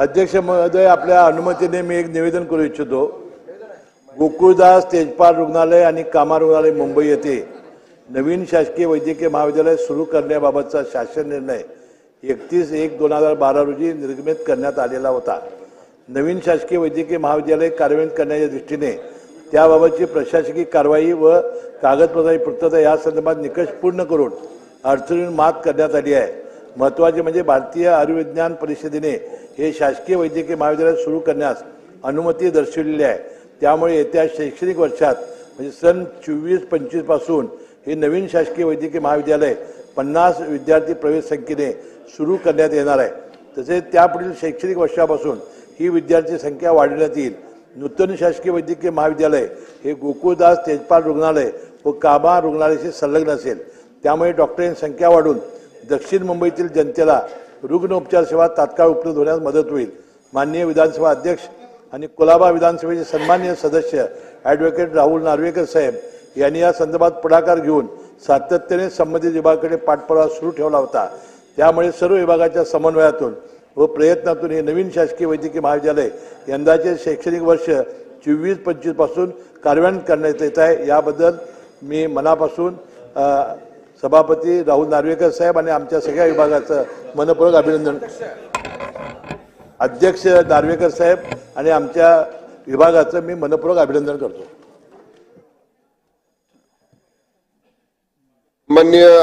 अध्यक्ष महोदय आपल्या अनुमतीने मी एक निवेदन करू इच्छितो. गोकुळदास तेजपाल रुग्णालय आणि कामा रुग्णालय मुंबई येथे नवीन शासकीय वैद्यकीय महाविद्यालय सुरू करण्याबाबतचा शासन निर्णय एकतीस एक दोन हजार बारा रोजी निर्गमित करण्यात आलेला होता. नवीन शासकीय वैद्यकीय महाविद्यालय कार्यान्वित करण्याच्या दृष्टीने त्याबाबतची प्रशासकीय कारवाई व कागदपत्राची पूर्तता या संदर्भात निकष पूर्ण करून अडचणीवर मात करण्यात आली आहे. महत्त्वाचे म्हणजे भारतीय आयुर्विज्ञान परिषदेने हे शासकीय वैद्यकीय महाविद्यालय सुरू करण्यास अनुमती दर्शवलेली आहे. त्यामुळे येत्या शैक्षणिक वर्षात म्हणजे सन चोवीस पंचवीसपासून हे नवीन शासकीय वैद्यकीय महाविद्यालय पन्नास विद्यार्थी प्रवेश संख्येने सुरू करण्यात येणार आहे. तसेच त्यापुढील शैक्षणिक वर्षापासून ही विद्यार्थी संख्या वाढवण्यात येईल. नूतन शासकीय वैद्यकीय महाविद्यालय हे गोकुळदास तेजपाल रुग्णालय व काबा रुग्णालयाशी संलग्न असेल. त्यामुळे डॉक्टरांची संख्या वाढून दक्षिण मुंबईतील जनतेला रुग्णोपचार सेवा तात्काळ उपलब्ध होण्यास मदत होईल. माननीय विधानसभा अध्यक्ष आणि कोलाबा विधानसभेचे सन्मान्य सदस्य ॲडव्होकेट राहुल नार्वेकर साहेब यांनी या संदर्भात पुढाकार घेऊन सातत्याने संबंधित विभागाकडे पाठपुरावा सुरू ठेवला होता. त्यामुळे सर्व विभागाच्या समन्वयातून व प्रयत्नातून हे नवीन शासकीय वैद्यकीय महाविद्यालय यंदाचे शैक्षणिक वर्ष चोवीस पंचवीसपासून कार्यान्वित करण्यात येत आहे. याबद्दल मी मनापासून सभापती राहुल नार्वेकर साहेब आणि आमच्या सगळ्या विभागाचं मनपूर्वक अभिनंदन. अध्यक्ष नार्वेकर साहेब आणि आमच्या विभागाचं मी मनपूर्वक अभिनंदन करतो. मान्य